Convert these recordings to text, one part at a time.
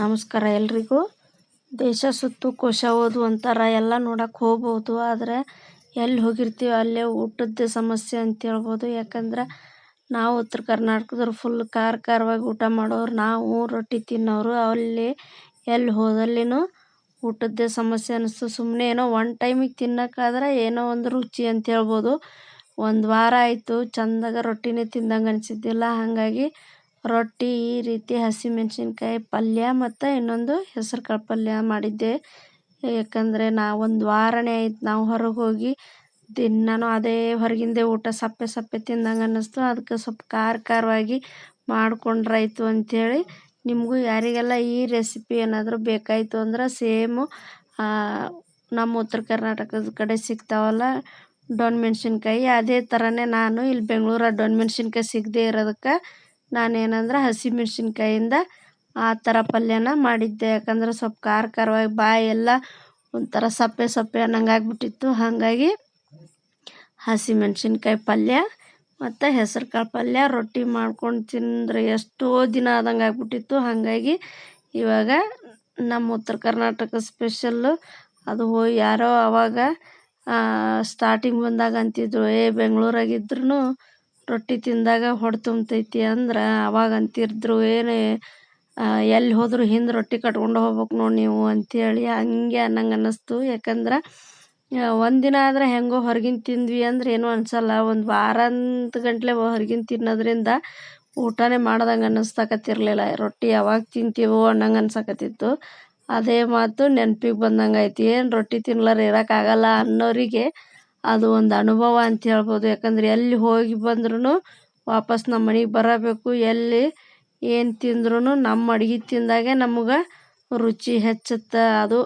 ನಮಸ್ಕಾರ ಎಲ್ರಿಗೂ. ದೇಶ ಸುತ್ತು ಕೋಶ ಓದು ಅಂತಾರ, ಎಲ್ಲ ನೋಡಕ್ಕೆ ಹೋಗ್ಬೋದು, ಆದರೆ ಎಲ್ಲಿ ಹೋಗಿರ್ತೀವಿ ಅಲ್ಲೇ ಊಟದ ಸಮಸ್ಯೆ ಅಂತ ಹೇಳ್ಬೋದು. ಯಾಕಂದ್ರೆ ನಾವು ಉತ್ತರ ಕರ್ನಾಟಕದವ್ರು ಫುಲ್ ಖಾರ ಖಾರವಾಗಿ ಊಟ ಮಾಡೋರು, ನಾವು ರೊಟ್ಟಿ ತಿನ್ನೋರು, ಅಲ್ಲಿ ಎಲ್ಲಿ ಹೋದಲ್ಲಿನೂ ಊಟದ್ದೇ ಸಮಸ್ಯೆ ಅನ್ನಿಸ್ತು ಸುಮ್ಮನೆ ಏನೋ ಒನ್ ಟೈಮಿಗೆ ತಿನ್ನೋಕ್ಕಾದ್ರೆ ಏನೋ ಒಂದು ರುಚಿ ಅಂತ ಹೇಳ್ಬೋದು. ಒಂದು ವಾರ ಆಯಿತು, ಚಂದಾಗ ರೊಟ್ಟಿನೇ ತಿಂದಂಗೆ ಅನಿಸಿದ್ದಿಲ್ಲ. ಹಾಗಾಗಿ ರೊಟ್ಟಿ ಈ ರೀತಿ ಹಸಿಮೆಣ್ಸಿನ್ಕಾಯಿ ಪಲ್ಯ ಮತ್ತು ಇನ್ನೊಂದು ಹೆಸ್ರು ಕಾಳು ಪಲ್ಯ ಮಾಡಿದ್ದೆ. ಯಾಕಂದರೆ ನಾ ಒಂದು ವಾರನೇ ಆಯ್ತು ನಾವು ಹೊರಗೆ ಹೋಗಿ ದಿನಾನು ಅದೇ ಹೊರಗಿಂದೆ ಊಟ ಸಪ್ಪೆ ಸಪ್ಪೆ ತಿಂದಂಗೆ ಅನ್ನಿಸ್ತು. ಅದಕ್ಕೆ ಸ್ವಲ್ಪ ಖಾರ ಖಾರವಾಗಿ ಮಾಡಿಕೊಂಡ್ರಾಯ್ತು ಅಂಥೇಳಿ ನಿಮಗೂ ಯಾರಿಗೆಲ್ಲ ಈ ರೆಸಿಪಿ ಏನಾದರೂ ಬೇಕಾಯಿತು ಅಂದ್ರೆ ಸೇಮು ನಮ್ಮ ಉತ್ತರ ಕರ್ನಾಟಕದ ಕಡೆ ಸಿಗ್ತಾವಲ್ಲ ಡೊನ್ ಮೆಣಸಿನ್ಕಾಯಿ, ಅದೇ ಥರನೇ ನಾನು ಇಲ್ಲಿ ಬೆಂಗಳೂರ ಡೊಣ್ ಮೆಣಸಿನ್ಕಾಯಿ ಸಿಗದೇ ಇರೋದಕ್ಕೆ ನಾನೇನಂದ್ರೆ ಹಸಿಮೆಣ್ಸಿನ್ಕಾಯಿಂದ ಆ ಥರ ಪಲ್ಯನ ಮಾಡಿದ್ದೆ. ಯಾಕಂದ್ರೆ ಸ್ವಲ್ಪ ಖಾರ ಖಾರವಾಗಿ ಬಾಯಿ ಎಲ್ಲ ಒಂಥರ ಸಪ್ಪೆ ಸಪ್ಪೆ ಅನ್ನಂಗೆ ಆಗಿಬಿಟ್ಟಿತ್ತು. ಹಾಗಾಗಿ ಹಸಿಮೆಣ್ಸಿನ್ಕಾಯಿ ಪಲ್ಯ ಮತ್ತು ಹೆಸರು ಕಾಳು ಪಲ್ಯ ರೊಟ್ಟಿ ಮಾಡ್ಕೊಂಡು ತಿಂದರೆ ಎಷ್ಟೋ ದಿನ ಆದಂಗೆ ಆಗಿಬಿಟ್ಟಿತ್ತು. ಹಾಗಾಗಿ ಇವಾಗ ನಮ್ಮ ಉತ್ತರ ಕರ್ನಾಟಕ ಸ್ಪೆಷಲ್ಲು ಅದು ಹೋಗಿ ಯಾರೋ ಅವಾಗ ಸ್ಟಾರ್ಟಿಂಗ್ ಬಂದಾಗ ಅಂತಿದ್ರು, ಏ ಬೆಂಗ್ಳೂರಾಗಿದ್ರೂ ರೊಟ್ಟಿ ತಿಂದಾಗ ಹೊಟ್ಟೆ ತುಂಬ್ತೈತಿ ಅಂದ್ರೆ ಅವಾಗ ಅಂತಿದ್ರು ಏನೇ ಎಲ್ಲಿ ಹೋದರೂ ಹಿಂದೆ ರೊಟ್ಟಿ ಕಟ್ಕೊಂಡು ಹೋಗ್ಬೇಕು ನೋಡಿ ನೀವು ಅಂಥೇಳಿ ಹಂಗೆ ಅನ್ನಂಗೆ ಅನ್ನಿಸ್ತು ಯಾಕಂದ್ರೆ ಒಂದಿನ ಆದರೆ ಹೆಂಗೋ ಹೊರಗಿನ ತಿಂದ್ವಿ ಅಂದ್ರೆ ಏನೂ ಅನ್ಸಲ್ಲ. ಒಂದು ವಾರಂತ ಗಂಟ್ಲೆ ಹೊರಗಿನ ತಿನ್ನೋದ್ರಿಂದ ಊಟನೇ ಮಾಡ್ದಂಗೆ ಅನ್ನಿಸ್ತಕತ್ತಿರಲಿಲ್ಲ ರೊಟ್ಟಿ ಯಾವಾಗ ತಿಂತೀವೋ ಅನ್ನಂಗೆ ಅನ್ಸಕತ್ತಿತ್ತು. ಅದೇ ಮಾತು ನೆನಪಿಗೆ ಬಂದಂಗೆ ಆಯ್ತು ಏನು ರೊಟ್ಟಿ ತಿನ್ಲಾರ ಇರೋಕ್ಕಾಗಲ್ಲ ಅನ್ನೋರಿಗೆ ಅದು ಒಂದು ಅನುಭವ ಅಂತ ಹೇಳ್ಬೋದು. ಯಾಕಂದ್ರೆ ಎಲ್ಲಿ ಹೋಗಿ ಬಂದ್ರೂ ವಾಪಸ್ ನಮ್ಮ ಮನೆಗೆ ಬರಬೇಕು. ಎಲ್ಲಿ ಏನು ತಿಂದ್ರೂ ನಮ್ಮ ಅಡುಗೆ ತಿಂದಾಗೆ ನಮ್ಗೆ ರುಚಿ ಹೆಚ್ಚುತ್ತೆ. ಅದು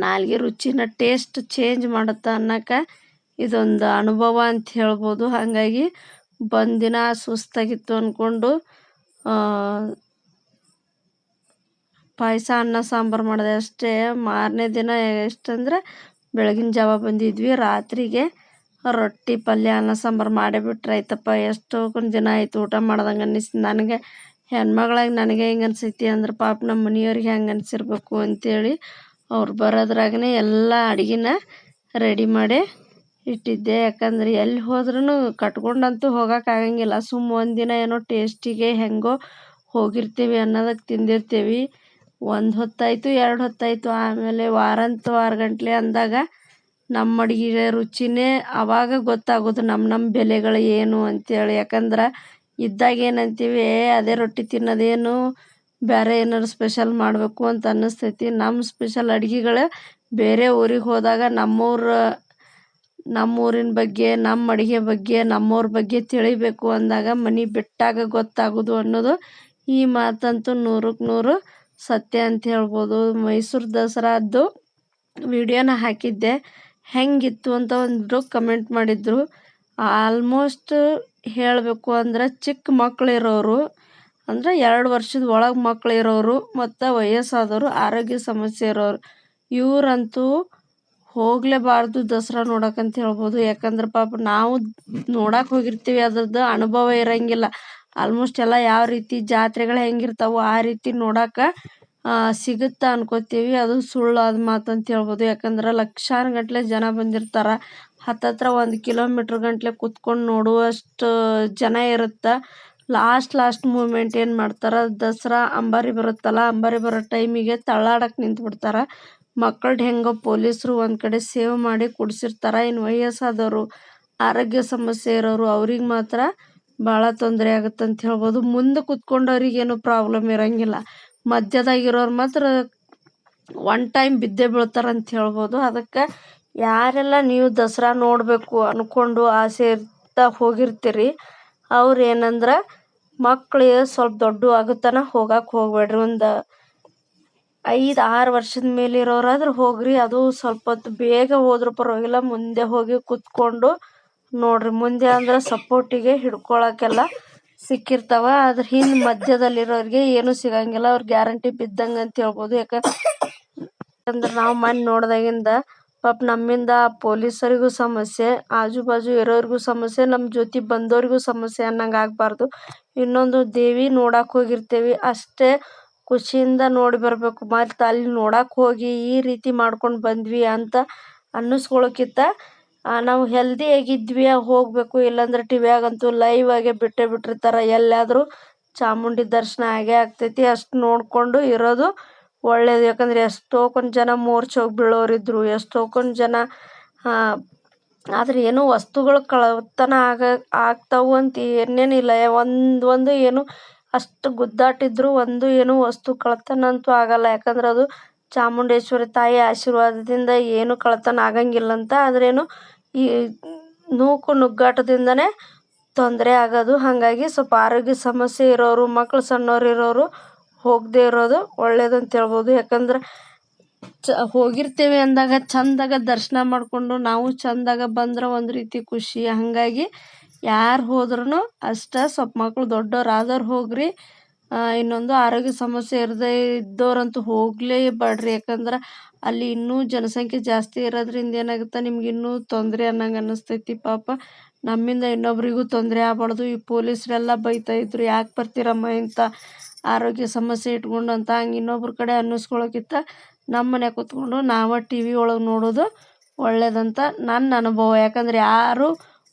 ನಾಲ್ಗೆ ರುಚಿನ ಟೇಸ್ಟ್ ಚೇಂಜ್ ಮಾಡುತ್ತೆ ಅನ್ನೋಕೆ ಇದೊಂದು ಅನುಭವ ಅಂತ ಹೇಳ್ಬೋದು. ಹಾಗಾಗಿ ಬಂದಿನ ಸುಸ್ತಾಗಿತ್ತು ಅಂದ್ಕೊಂಡು ಪಾಯಸ, ಅನ್ನ, ಸಾಂಬಾರು ಮಾಡಿದೆ ಅಷ್ಟೇ. ಮಾರನೇ ದಿನ ಎಷ್ಟಂದ್ರೆ ಬೆಳಗಿನ ಜಾವ ಬಂದಿದ್ವಿ. ರಾತ್ರಿಗೆ ರೊಟ್ಟಿ, ಪಲ್ಯ, ಅನ್ನ, ಸಾಂಬಾರು ಮಾಡೇ ಬಿಟ್ರೆ ಆಯ್ತಪ್ಪ. ಎಷ್ಟೋ ದಿನ ಆಯ್ತು ಊಟ ಮಾಡ್ದಂಗೆ ಅನ್ನಿಸ್ತು ನನಗೆ ಹೆಣ್ಮಗಳಾಗಿ ನನಗೆ ಹೆಂಗೆ ಅನಿಸೈತಿ ಅಂದ್ರೆ ಪಾಪ ನಮ್ಮ ಮನೆಯವ್ರಿಗೆ ಹೆಂಗೆ ಅನಿಸಿರ್ಬೇಕು ಅಂತೇಳಿ ಅವ್ರು ಬರೋದ್ರಾಗನೇ ಎಲ್ಲ ಅಡುಗೆನ ರೆಡಿ ಮಾಡಿ ಇಟ್ಟಿದ್ದೆ. ಯಾಕಂದ್ರೆ ಎಲ್ಲಿ ಹೋದ್ರೂ ಕಟ್ಕೊಂಡಂತೂ ಹೋಗೋಕ್ಕಾಗಂಗಿಲ್ಲ ಸುಮ್ಮ ಒಂದಿನ ಏನೋ ಟೇಸ್ಟಿಗೆ ಹೆಂಗೋ ಹೋಗಿರ್ತೀವಿ ಅನ್ನೋದಕ್ಕೆ ತಿಂದಿರ್ತೀವಿ. ಒಂದು ಹೊತ್ತಾಯಿತು, ಎರಡು ಹೊತ್ತಾಯಿತು. ಆಮೇಲೆ ವಾರಂತ ವಾರ ಗಂಟ್ಲೆ ಅಂದಾಗ ನಮ್ಮ ಅಡುಗೆ ರುಚಿನೇ ಆವಾಗ ಗೊತ್ತಾಗೋದು ನಮ್ಮ ನಮ್ಮ ಬೆಲೆಗಳು ಏನು ಅಂತೇಳಿ. ಯಾಕಂದ್ರೆ ಇದ್ದಾಗ ಏನಂತೀವಿ, ಏ, ಅದೇ ರೊಟ್ಟಿ ತಿನ್ನೋದೇನು ಬೇರೆ ಏನಾರು ಸ್ಪೆಷಲ್ ಮಾಡಬೇಕು ಅಂತ ಅನ್ನಿಸ್ತೈತಿ. ನಮ್ಮ ಸ್ಪೆಷಲ್ ಅಡ್ಗೆಗಳು ಬೇರೆ ಊರಿಗೆ ಹೋದಾಗ ನಮ್ಮೂರ, ನಮ್ಮೂರಿನ ಬಗ್ಗೆ ನಮ್ಮ ಅಡುಗೆ ಬಗ್ಗೆ, ನಮ್ಮೂರ ಬಗ್ಗೆ ತಿಳಿಬೇಕು ಅಂದಾಗ ಮನೆ ಬಿಟ್ಟಾಗ ಗೊತ್ತಾಗೋದು ಅನ್ನೋದು ಈ ಮಾತಂತೂ ನೂರಕ್ಕೆ ನೂರು ಸತ್ಯ ಅಂತ ಹೇಳ್ಬೋದು. ಮೈಸೂರು ದಸರಾದ್ದು ವಿಡಿಯೋನ ಹಾಕಿದ್ದೆ. ಹೆಂಗಿತ್ತು ಅಂತ ಒಂದು ಕಮೆಂಟ್ ಮಾಡಿದ್ರು. ಆಲ್ಮೋಸ್ಟ್ ಹೇಳಬೇಕು ಅಂದ್ರೆ ಚಿಕ್ಕ ಮಕ್ಕಳಿರೋರು ಅಂದರೆ ಎರಡು ವರ್ಷದ ಒಳಗೆ ಮಕ್ಕಳಿರೋರು ಮತ್ತು ವಯಸ್ಸಾದವರು, ಆರೋಗ್ಯ ಸಮಸ್ಯೆ ಇರೋರು, ಇವರಂತೂ ಹೋಗಲೇಬಾರ್ದು ದಸರಾ ನೋಡೋಕಂತ ಹೇಳ್ಬೋದು. ಯಾಕಂದ್ರೆ ಪಾಪ ನಾವು ನೋಡಕ್ಕೆ ಹೋಗಿರ್ತೀವಿ, ಅದ್ರದ್ದು ಅನುಭವ ಇರೋಂಗಿಲ್ಲ. ಆಲ್ಮೋಸ್ಟ್ ಎಲ್ಲ ಯಾವ ರೀತಿ ಜಾತ್ರೆಗಳು ಹೆಂಗಿರ್ತಾವೋ ಆ ರೀತಿ ನೋಡಕ್ಕೆ ಸಿಗುತ್ತೆ ಅನ್ಕೋತೀವಿ. ಅದು ಸುಳ್ಳಾದ ಮಾತು ಅಂತ ಹೇಳ್ಬೋದು. ಯಾಕಂದ್ರೆ ಗಟ್ಟಲೆ ಜನ ಬಂದಿರ್ತಾರೆ. ಹತ್ತತ್ರ ಒಂದು ಕಿಲೋಮೀಟ್ರ್ ಗಟ್ಟಲೆ ಕುತ್ಕೊಂಡು ನೋಡುವಷ್ಟು ಜನ ಇರುತ್ತೆ. ಲಾಸ್ಟ್ ಲಾಸ್ಟ್ ಮೂಮೆಂಟ್ ಏನು ಮಾಡ್ತಾರೆ? ದಸರಾ ಅಂಬಾರಿ ಬರುತ್ತಲ್ಲ, ಅಂಬಾರಿ ಬರೋ ಟೈಮಿಗೆ ತಳ್ಳಾಡಕ್ಕೆ ನಿಂತ್ಬಿಡ್ತಾರೆ. ಮಕ್ಕಳ್ದು ಹೆಂಗೋ ಪೊಲೀಸರು ಒಂದು ಕಡೆ ಸೇವ್ ಮಾಡಿ ಕುಡಿಸಿರ್ತಾರೆ. ಇನ್ನು ವಯಸ್ಸಾದವರು, ಆರೋಗ್ಯ ಸಮಸ್ಯೆ ಇರೋರು ಅವ್ರಿಗೆ ಮಾತ್ರ ಭಾಳ ತೊಂದರೆ ಆಗುತ್ತೆ ಅಂತ ಹೇಳ್ಬೋದು. ಮುಂದೆ ಕುತ್ಕೊಂಡವ್ರಿಗೇನು ಪ್ರಾಬ್ಲಮ್ ಇರೋಂಗಿಲ್ಲ. ಮಧ್ಯದಾಗಿರೋರು ಮಾತ್ರ ಒನ್ ಟೈಮ್ ಬಿದ್ದೇ ಬೀಳ್ತಾರೆ ಅಂತ ಹೇಳ್ಬೋದು. ಅದಕ್ಕೆ ಯಾರೆಲ್ಲ ನೀವು ದಸರಾ ನೋಡಬೇಕು ಅಂದ್ಕೊಂಡು ಆಸೆ ಇರ್ತಾ ಹೋಗಿರ್ತೀರಿ, ಅವ್ರು ಏನಂದ್ರೆ ಮಕ್ಕಳು ಸ್ವಲ್ಪ ದೊಡ್ಡ ಆಗುತ್ತನ ಹೋಗಕ್ಕೆ ಹೋಗಬೇಡ್ರಿ. ಒಂದು ಐದು ಆರು ವರ್ಷದ ಮೇಲೆ ಇರೋರಾದ್ರೂ ಹೋಗ್ರಿ. ಅದು ಸ್ವಲ್ಪ ಹೊತ್ತು ಬೇಗ ಹೋದ್ರೂ ಪರವಾಗಿಲ್ಲ. ಮುಂದೆ ಹೋಗಿ ಕುತ್ಕೊಂಡು ನೋಡ್ರಿ, ಮುಂದೆ ಅಂದ್ರೆ ಸಪೋರ್ಟಿಗೆ ಹಿಡ್ಕೊಳಕ್ಕೆಲ್ಲ ಸಿಕ್ಕಿರ್ತಾವ. ಅದ್ರ ಹಿಂದೆ ಮಧ್ಯದಲ್ಲಿರೋರಿಗೆ ಏನು ಸಿಗಂಗಿಲ್ಲ. ಅವ್ರ ಗ್ಯಾರಂಟಿ ಬಿದ್ದಂಗ ಅಂತ ಹೇಳ್ಬೋದು. ಯಾಕಂದ್ರೆ ನಾವು ಮನ್ ನೋಡ್ದಾಗಿಂದ ಪಾಪ ನಮ್ಮಿಂದ ಪೊಲೀಸರಿಗೂ ಸಮಸ್ಯೆ ಆಜು ಬಾಜು ಇರೋರಿಗೂ ಸಮಸ್ಯೆ ನಮ್ಮ ಜೊತೆ ಬಂದವ್ರಿಗೂ ಸಮಸ್ಯೆ ಅನ್ನಂಗೆ ಆಗ್ಬಾರ್ದು. ಇನ್ನೊಂದು ದೇವಿ ನೋಡಕ್ಕೆ ಹೋಗಿರ್ತೇವಿ. ಅಷ್ಟೇ ಖುಷಿಯಿಂದ ನೋಡಿ ಬರ್ಬೇಕು. ಮತ್ತು ಅಲ್ಲಿ ನೋಡಕ್ಕೆ ಹೋಗಿ ಈ ರೀತಿ ಮಾಡ್ಕೊಂಡು ಬಂದ್ವಿ ಅಂತ ಅನ್ನಿಸ್ಕೊಳ್ಳೋಕ್ಕಿಂತ ನಾವು ಹೆಲ್ದಿ ಆಗಿದ್ವಿ ಹೋಗಬೇಕು, ಇಲ್ಲಾಂದ್ರೆ ಟಿವಿಯಾಗಂತೂ ಲೈವ್ ಆಗೇ ಬಿಟ್ಟೇ ಬಿಟ್ಟಿರ್ತಾರೆ. ಎಲ್ಲಾದರೂ ಚಾಮುಂಡಿ ದರ್ಶನ ಆಗೇ ಆಗ್ತೈತಿ. ಅಷ್ಟು ನೋಡಿಕೊಂಡು ಇರೋದು ಒಳ್ಳೇದು. ಯಾಕಂದ್ರೆ ಎಷ್ಟೋ ಕೊಂದು ಜನ ಮೂರ್ಛೆ ಹೋಗಿ ಎಷ್ಟೋ ಕೊಂದು ಜನ ಆದ್ರೆ ಏನೋ ವಸ್ತುಗಳು ಕಳ್ಳತನ ಆಗ, ಆಗ್ತಾವು ಅಂತ ಏನೇನಿಲ್ಲ. ಒಂದು ಒಂದು ಏನು ಅಷ್ಟು ಗುದ್ದಾಟಿದ್ರು, ಒಂದು ಏನು ವಸ್ತು ಕಳ್ಳತನ ಅಂತೂ ಆಗಲ್ಲ. ಯಾಕಂದ್ರೆ ಅದು ಚಾಮುಂಡೇಶ್ವರಿ ತಾಯಿ ಆಶೀರ್ವಾದದಿಂದ ಏನು ಕಳ್ಳತನ ಆಗಂಗಿಲ್ಲಂತ ಆದ್ರೇನು ಈ ನೂಕು ನುಗ್ಗಾಟದಿಂದನೇ ತೊಂದರೆ ಆಗೋದು. ಹಾಗಾಗಿ ಸ್ವಲ್ಪ ಆರೋಗ್ಯ ಸಮಸ್ಯೆ ಇರೋರು, ಮಕ್ಳು ಸಣ್ಣವ್ರು ಇರೋರು ಹೋಗದೇ ಇರೋದು ಒಳ್ಳೇದು ಅಂತ ಹೇಳ್ಬೋದು. ಯಾಕಂದ್ರೆ ಚ, ಹೋಗಿರ್ತೀವಿ ಅಂದಾಗ ಚಂದಾಗ ದರ್ಶನ ಮಾಡಿಕೊಂಡು ನಾವು ಚಂದಾಗ ಬಂದ್ರೆ ಒಂದು ರೀತಿ ಖುಷಿ. ಹಾಗಾಗಿ ಯಾರು ಹೋದ್ರೂ ಅಷ್ಟೇ ಸ್ವಲ್ಪ ಮಕ್ಕಳು ದೊಡ್ಡವ್ರು ಆದವ್ರು ಹೋಗ್ರಿ ಇನ್ನೊಂದು ಆರೋಗ್ಯ ಸಮಸ್ಯೆ ಇರದೇ ಇದ್ದವ್ರಂತೂ ಹೋಗಲೇಬೇಡ್ರಿ ಯಾಕಂದ್ರೆ ಅಲ್ಲಿ ಇನ್ನೂ ಜನಸಂಖ್ಯೆ ಜಾಸ್ತಿ ಇರೋದ್ರಿಂದ ಏನಾಗುತ್ತೆ? ನಿಮ್ಗೆ ಇನ್ನೂ ತೊಂದರೆ ಅನ್ನಂಗೆ ಅನ್ನಿಸ್ತೈತಿ ಪಾಪ. ನಮ್ಮಿಂದ ಇನ್ನೊಬ್ರಿಗೂ ತೊಂದರೆ ಆಗ್ಬಾರ್ದು. ಈ ಪೊಲೀಸರೆಲ್ಲ ಬೈತಾ ಇದ್ರು, ಯಾಕೆ ಬರ್ತೀರಮ್ಮ ಇಂಥ ಆರೋಗ್ಯ ಸಮಸ್ಯೆ ಇಟ್ಕೊಂಡು ಅಂತ ಹಂಗೆ ಇನ್ನೊಬ್ರ ಕಡೆ ಅನ್ನಿಸ್ಕೊಳ್ಳೋಕ್ಕಿಂತ ನಮ್ಮ ಮನೆ ಕೂತ್ಕೊಂಡು ನಾವು ಟಿ ವಿ ಒಳಗೆ ನೋಡೋದು ಒಳ್ಳೇದಂತ ನನ್ನ ಅನುಭವ. ಯಾಕಂದ್ರೆ ಯಾರು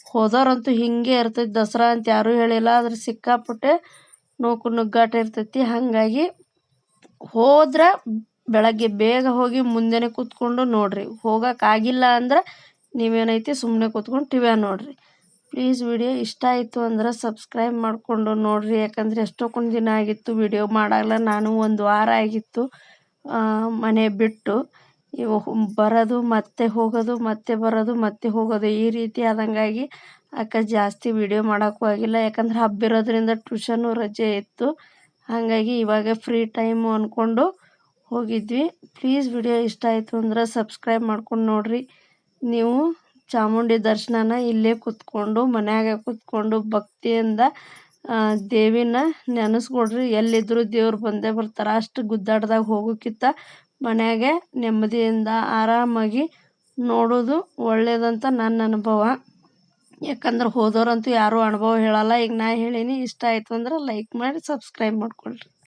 ಹೋದವ್ರಂತೂ ಹಿಂಗೆ ಇರ್ತೈತಿ. ದಸರಾ ಅಂತ ಯಾರೂ ಹೇಳಿಲ್ಲ. ಆದ್ರೆ ಸಿಕ್ಕಾಪಟ್ಟೆ ನೋಕು ನುಗ್ಗಾಟ ಇರ್ತೈತಿ. ಹಾಗಾಗಿ ಹೋದ್ರೆ ಬೆಳಗ್ಗೆ ಬೇಗ ಹೋಗಿ ಮುಂದೆನೇ ಕೂತ್ಕೊಂಡು ನೋಡಿರಿ. ಹೋಗೋಕ್ಕಾಗಿಲ್ಲ ಅಂದ್ರೆ ನೀವೇನೈತಿ ಸುಮ್ಮನೆ ಕೂತ್ಕೊಂಡು ಟಿ ವಿ ನೋಡಿರಿ. ಪ್ಲೀಸ್ ವಿಡಿಯೋ ಇಷ್ಟ ಆಯಿತು ಅಂದ್ರೆ ಸಬ್ಸ್ಕ್ರೈಬ್ ಮಾಡಿಕೊಂಡು ನೋಡಿರಿ. ಯಾಕಂದರೆ ಎಷ್ಟೊಂದು ದಿನ ಆಗಿತ್ತು ವಿಡಿಯೋ ಮಾಡಲ್ಲ ನಾನು ಒಂದು ವಾರ ಆಗಿತ್ತು ಮನೆ ಬಿಟ್ಟು. ಬರೋದು, ಮತ್ತೆ ಹೋಗೋದು, ಮತ್ತೆ ಬರೋದು, ಮತ್ತೆ ಹೋಗೋದು. ಈ ರೀತಿ ಆದಂಗಾಗಿ ಅಕ್ಕ ಜಾಸ್ತಿ ವಿಡಿಯೋ ಮಾಡೋಕ್ಕೂ ಆಗಿಲ್ಲ. ಯಾಕಂದ್ರೆ ಹಬ್ಬಿರೋದ್ರಿಂದ ಟ್ಯೂಷನು ರಜೆ ಇತ್ತು. ಹಾಗಾಗಿ ಇವಾಗ ಫ್ರೀ ಟೈಮು ಅಂದ್ಕೊಂಡು ಹೋಗಿದ್ವಿ. ಪ್ಲೀಸ್ ವಿಡಿಯೋ ಇಷ್ಟ ಆಯಿತು ಅಂದ್ರೆ ಸಬ್ಸ್ಕ್ರೈಬ್ ಮಾಡ್ಕೊಂಡು ನೋಡಿರಿ. ನೀವು ಚಾಮುಂಡಿ ದರ್ಶನನ ಇಲ್ಲೇ ಕೂತ್ಕೊಂಡು, ಮನ್ಯಾಗ ಕೂತ್ಕೊಂಡು ಭಕ್ತಿಯಿಂದ ದೇವಿನ ನೆನೆಸ್ಕೊಡ್ರಿ. ಎಲ್ಲಿದ್ದರೂ ದೇವ್ರು ಬಂದೇ ಬರ್ತಾರೆ. ಅಷ್ಟು ಗುದ್ದಾಡ್ದಾಗ ಹೋಗೋಕ್ಕಿಂತ ಮನೆಯಾಗೆ ನೆಮ್ಮದಿಯಿಂದ ಆರಾಮಾಗಿ ನೋಡೋದು ಒಳ್ಳೆಯದಂತ ನನ್ನ ಅನುಭವ. ಯಾಕಂದ್ರೆ ಹೋದವ್ರಂತೂ ಯಾರೂ ಅನುಭವ ಹೇಳಲ್ಲ. ಈಗ ನಾ ಹೇಳೀನಿ, ಇಷ್ಟ ಆಯಿತು ಅಂದ್ರೆ ಲೈಕ್ ಮಾಡಿ ಸಬ್ಸ್ಕ್ರೈಬ್ ಮಾಡ್ಕೊಳ್ರಿ.